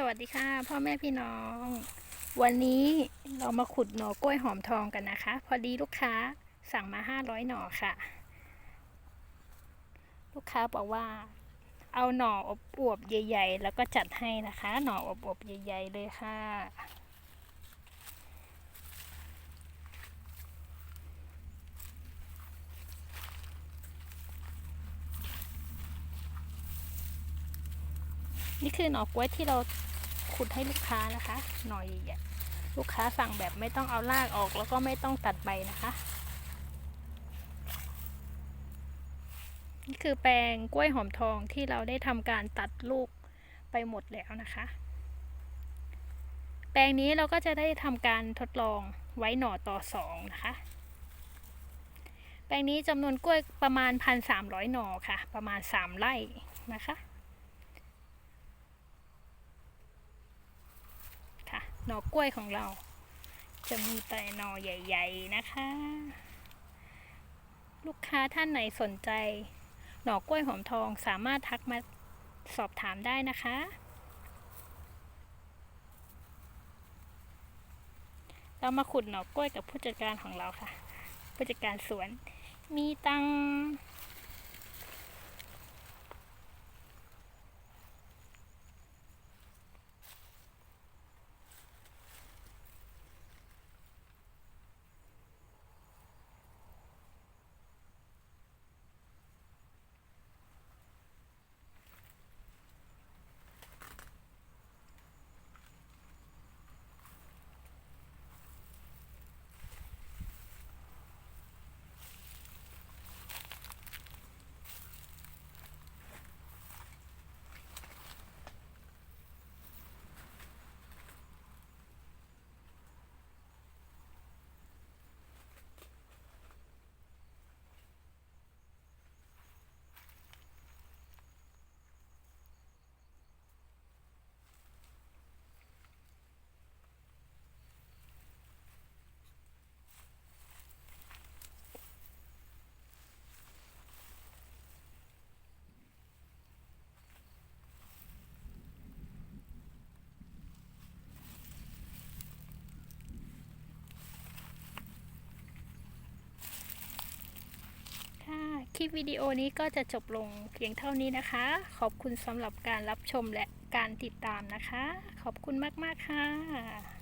สวัสดีค่ะพ่อแม่พี่น้อง วันนี้เรามาขุดหน่อกล้วยหอมทองกันนะคะ พอดีลูกค้าสั่งมาห้าร้อยหน่อค่ะ ลูกค้าบอกว่า เอาหน่ออบอวบใหญ่ ๆ แล้วก็จัดให้นะคะ หน่ออบอวบใหญ่ ๆ เลยค่ะ นี่คือหน่อกล้วยที่เราขุดให้ลูกค้านะคะ หน่อใหญ่ลูกค้าสั่งแบบไม่ต้องเอารากออกแล้วก็ไม่ต้องตัดใบนะคะ นี่คือแปลงกล้วยหอมทองที่เราได้ทำการตัดลูกไปหมดแล้วนะคะ แปลงนี้เราก็จะได้ทำการทดลองไว้หน่อต่อสองนะคะ แปลงนี้จำนวนกล้วยประมาณพันสามร้อยหน่อค่ะ ประมาณสามไร่นะคะ ค่ะ หน่อกล้วยของเรา จะมีแต่หน่อใหญ่ ๆ นะคะ ลูกค้าท่านไหนสนใจ หน่อกล้วยหอมทองสามารถทักมาสอบถามได้นะคะ เรามาขุดหน่อกล้วยกับผู้จัดการของเราค่ะ ผู้จัดการสวน มีตังค์ ค่ะ คลิปวิดีโอนี้ก็จะจบลงเพียงเท่านี้นะคะ ขอบคุณสำหรับการรับชมและการติดตามนะคะ ขอบคุณมาก ๆ ค่ะ